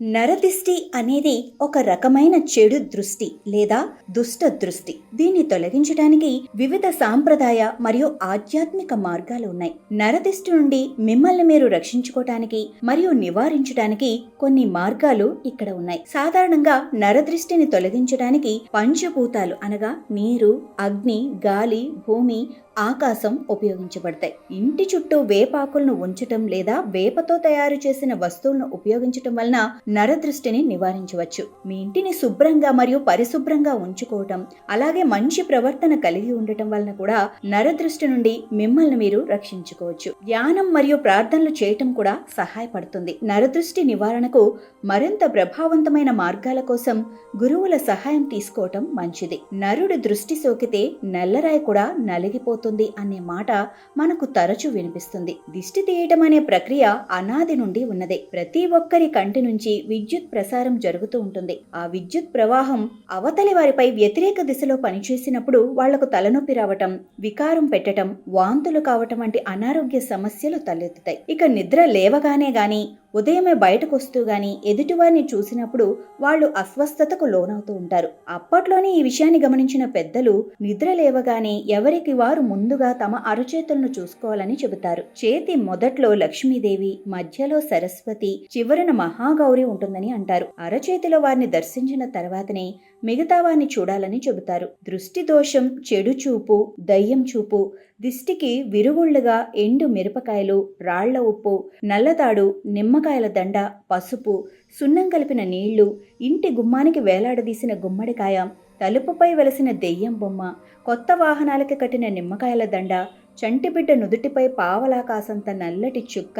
నరదిష్టి అనేది ఒక రకమైన చెడు దృష్టి లేదా దుష్ట దృష్టి. దీన్ని తొలగించడానికి వివిధ సాంప్రదాయ మరియు ఆధ్యాత్మిక మార్గాలు ఉన్నాయి. నరదిష్టి నుండి మిమ్మల్ని మీరు రక్షించుకోవటానికి మరియు నివారించడానికి కొన్ని మార్గాలు ఇక్కడ ఉన్నాయి. సాధారణంగా నరదృష్టిని తొలగించడానికి పంచభూతాలు అనగా నీరు అగ్ని గాలి భూమి ఆకాశం ఉపయోగించబడతాయి. ఇంటి చుట్టూ వేపాకులను ఉంచటం లేదా వేపతో తయారు చేసిన వస్తువులను ఉపయోగించటం వలన నరదృష్టిని నివారించవచ్చు. మీ ఇంటిని శుభ్రంగా మరియు పరిశుభ్రంగా ఉంచుకోవటం అలాగే మంచి ప్రవర్తన కలిగి ఉండటం వలన కూడా నరదృష్టి నుండి మిమ్మల్ని మీరు రక్షించుకోవచ్చు. ధ్యానం మరియు ప్రార్థనలు చేయటం కూడా సహాయపడుతుంది. నరదృష్టి నివారణకు మరింత ప్రభావవంతమైన మార్గాల కోసం గురువుల సహాయం తీసుకోవటం మంచిది. నరుడి దృష్టి సోకితే నల్లరాయి కూడా నలిగిపోతుంది అనే మాట మనకు తరచూ వినిపిస్తుంది. దిష్టి తీయటం అనే ప్రక్రియ అనాది నుండి ఉన్నదే. ప్రతి ఒక్కరి కంటి నుంచి విద్యుత్ ప్రసారం జరుగుతూ ఉంటుంది. ఆ విద్యుత్ ప్రవాహం అవతలి వారిపై వ్యతిరేక దిశలో పనిచేసినప్పుడు వాళ్ళకు తలనొప్పి రావటం వికారం పెట్టటం వాంతులు కావటం వంటి అనారోగ్య సమస్యలు తలెత్తుతాయి. ఇక నిద్ర లేవగానే గాని ఉదయమే బయటకు వస్తూ గాని ఎదుటివారిని చూసినప్పుడు వాళ్ళు అస్వస్థతకు లోనవుతూ ఉంటారు. అప్పట్లోనే ఈ విషయాన్ని గమనించిన పెద్దలు నిద్ర లేవగానే ఎవరికి వారు ముందుగా తమ అరచేతులను చూసుకోవాలని చెబుతారు. చేతి మొదట్లో లక్ష్మీదేవి మధ్యలో సరస్వతి చివరన మహాగౌరి ఉంటుందని అంటారు. అరచేతిలో వారిని దర్శించిన తర్వాతనే మిగతా వారిని చూడాలని చెబుతారు. దృష్టి దోషం చెడు చూపు దయ్యం చూపు దిష్టికి విరుగుళ్ళుగా ఎండు మిరపకాయలు రాళ్ళ ఉప్పు నల్లతాడు నిమ్మకాయల దండ పసుపు సున్నం కలిపిన నీళ్ళు ఇంటి గుమ్మానికి వేలాడదీసిన గుమ్మడికాయ తలుపుపై వెలసిన దెయ్యం బొమ్మ కొత్త వాహనాలకి కట్టిన నిమ్మకాయల దండ చంటిబిడ్డ నుదుటిపై పావలాకాసంత నల్లటి చుక్క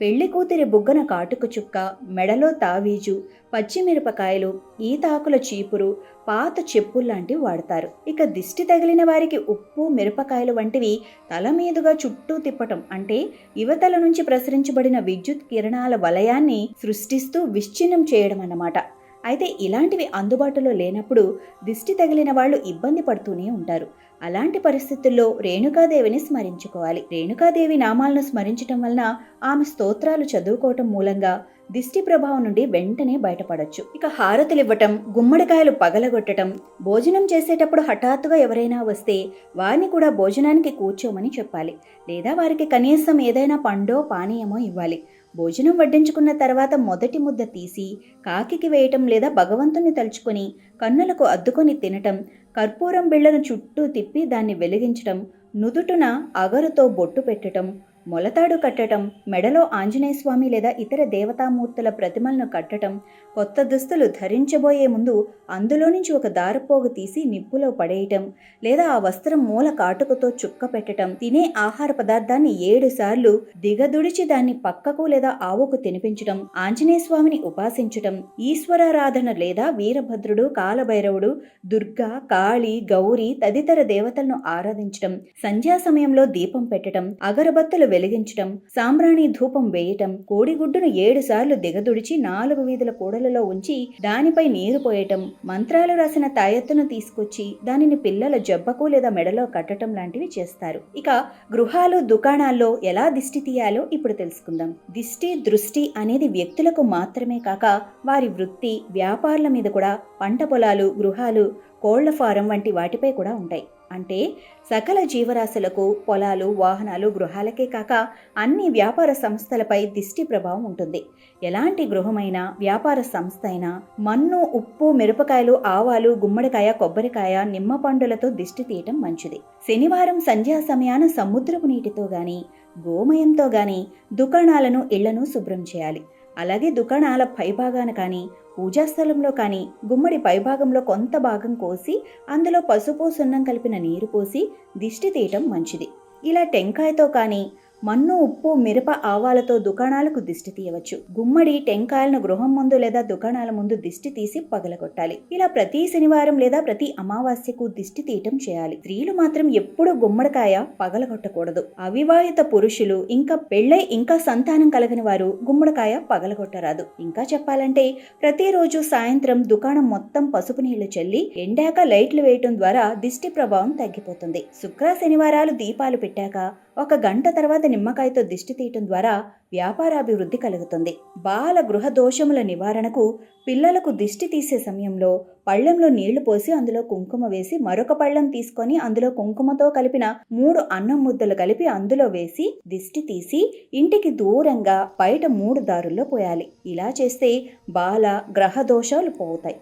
పెళ్ళి కూతురి బుగ్గన కాటుకు చుక్క మెడలో తావీజు పచ్చిమిరపకాయలు ఈతాకుల చీపురు పాత చెప్పుల్లాంటివి వాడతారు. ఇక దిష్టి తగిలిన వారికి ఉప్పు మిరపకాయలు వంటివి తల మీదుగా చుట్టూ తిప్పటం అంటే యువతల నుంచి ప్రసరించబడిన విద్యుత్ కిరణాల వలయాన్ని సృష్టిస్తూ విచ్ఛిన్నం చేయడం అన్నమాట అయితే ఇలాంటివి అందుబాటులో లేనప్పుడు దిష్టి తగిలిన వాళ్ళు ఇబ్బంది పడుతూనే ఉంటారు. అలాంటి పరిస్థితుల్లో రేణుకాదేవిని స్మరించుకోవాలి. రేణుకాదేవి నామాలను స్మరించటం వలన ఆమె స్తోత్రాలు చదువుకోవటం మూలంగా దిష్టి ప్రభావం నుండి వెంటనే బయటపడొచ్చు. ఇక హారతులివ్వటం గుమ్మడికాయలు పగలగొట్టడం భోజనం చేసేటప్పుడు హఠాత్తుగా ఎవరైనా వస్తే వారిని కూడా భోజనానికి కూర్చోమని చెప్పాలి. లేదా వారికి కనీసం ఏదైనా పండో పానీయమో ఇవ్వాలి. భోజనం వడ్డించుకున్న తర్వాత మొదటి ముద్ద తీసి కాకికి వేయటం లేదా భగవంతుని తలుచుకొని కన్నులకు అద్దుకొని తినటం కర్పూరం బిళ్ళను చుట్టూ తిప్పి దాన్ని వెలిగించటం నుదుటున అగరుతో బొట్టు పెట్టటం మొలతాడు కట్టడం మెడలో ఆంజనేయ స్వామి లేదా ఇతర దేవతామూర్తుల ప్రతిమలను కట్టటం కొత్త దుస్తులు ధరించబోయే ముందు అందులో నుంచి ఒక దారపోగు తీసి నిప్పులో పడేయటం లేదా ఆ వస్త్రం మూల కాటుకతో చుక్క పెట్టటం తినే ఆహార పదార్థాన్ని ఏడు సార్లు దిగదుడిచి దాన్ని పక్కకు లేదా ఆవుకు తినిపించడం ఆంజనేయ స్వామిని ఉపాసించటం ఈశ్వరారాధన లేదా వీరభద్రుడు కాలభైరవుడు దుర్గా కాళి గౌరి తదితర దేవతలను ఆరాధించడం సంధ్యా సమయంలో దీపం పెట్టడం అగరబత్తులు వెలిగించటం సాంబ్రాణి ధూపం వేయటం కోడిగుడ్డును ఏడు సార్లు దిగదుడిచి నాలుగు వీధుల కూడలలో ఉంచి దానిపై నీరు పోయటం మంత్రాలు రాసిన తాయెత్తును తీసుకొచ్చి దానిని పిల్లల జబ్బకు లేదా మెడలో కట్టడం లాంటివి చేస్తారు. ఇక గృహాలు దుకాణాల్లో ఎలా దిష్టి తీయాలో ఇప్పుడు తెలుసుకుందాం. దిష్టి దృష్టి అనేది వ్యక్తులకు మాత్రమే కాక వారి వృత్తి వ్యాపారాల మీద కూడా పంట పొలాలు గృహాలు కోళ్ళ ఫారం వంటి వాటిపై కూడా ఉంటాయి. అంటే సకల జీవరాశులకు పొలాలు వాహనాలు గృహాలకే కాక అన్ని వ్యాపార సంస్థలపై దిష్టి ప్రభావం ఉంటుంది. ఎలాంటి గృహమైనా వ్యాపార సంస్థ అయినా మన్ను ఉప్పు మిరపకాయలు ఆవాలు గుమ్మడికాయ కొబ్బరికాయ నిమ్మ పండులతో దిష్టి తీయటం మంచిది. శనివారం సంధ్యా సమయాన సముద్రపు నీటితో గాని గోమయంతో గాని దుకాణాలను ఇళ్ళను శుభ్రం చేయాలి. అలాగే దుకాణాల పైభాగాన కానీ పూజాస్థలంలో కానీ గుమ్మడి పైభాగంలో కొంత భాగం కోసి అందులో పసుపు సున్నం కలిపిన నీరు పోసి దిష్టి తీయటం మంచిది. ఇలా టెంకాయతో కానీ మన్ను ఉప్పు మిరప ఆవాలతో దుకాణాలకు దిష్టి తీయవచ్చు. గుమ్మడి టెంకాయలను గృహం ముందు లేదా దుకాణాల ముందు దిష్టి తీసి పగలగొట్టాలి. ఇలా ప్రతి శనివారం లేదా ప్రతి అమావాస్యకు దిష్టి తీయటం చేయాలి. స్త్రీలు మాత్రం ఎప్పుడూ గుమ్మడికాయ పగలగొట్టకూడదు. అవివాహిత పురుషులు ఇంకా పెళ్ళై ఇంకా సంతానం కలగని వారు గుమ్మడికాయ పగలగొట్టరాదు. ఇంకా చెప్పాలంటే ప్రతిరోజు సాయంత్రం దుకాణం మొత్తం పసుపు నీళ్ళు చల్లి ఎండాక లైట్లు వేయటం ద్వారా దిష్టి ప్రభావం తగ్గిపోతుంది. శుక్ర శనివారాలు దీపాలు పెట్టాక ఒక గంట తర్వాత నిమ్మకాయతో దిష్టి తీయటం ద్వారా వ్యాపారాభివృద్ధి కలుగుతుంది. బాల గృహ దోషముల నివారణకు పిల్లలకు దిష్టి తీసే సమయంలో పళ్ళెంలో నీళ్ళు పోసి అందులో కుంకుమ వేసి మరొక పళ్ళెం తీసుకొని అందులో కుంకుమతో కలిపిన మూడు అన్నం ముద్దలు కలిపి అందులో వేసి దిష్టి తీసి ఇంటికి దూరంగా బయట మూడు దారుల్లో పోయాలి. ఇలా చేస్తే బాల గ్రహ దోషాలు పోతాయి.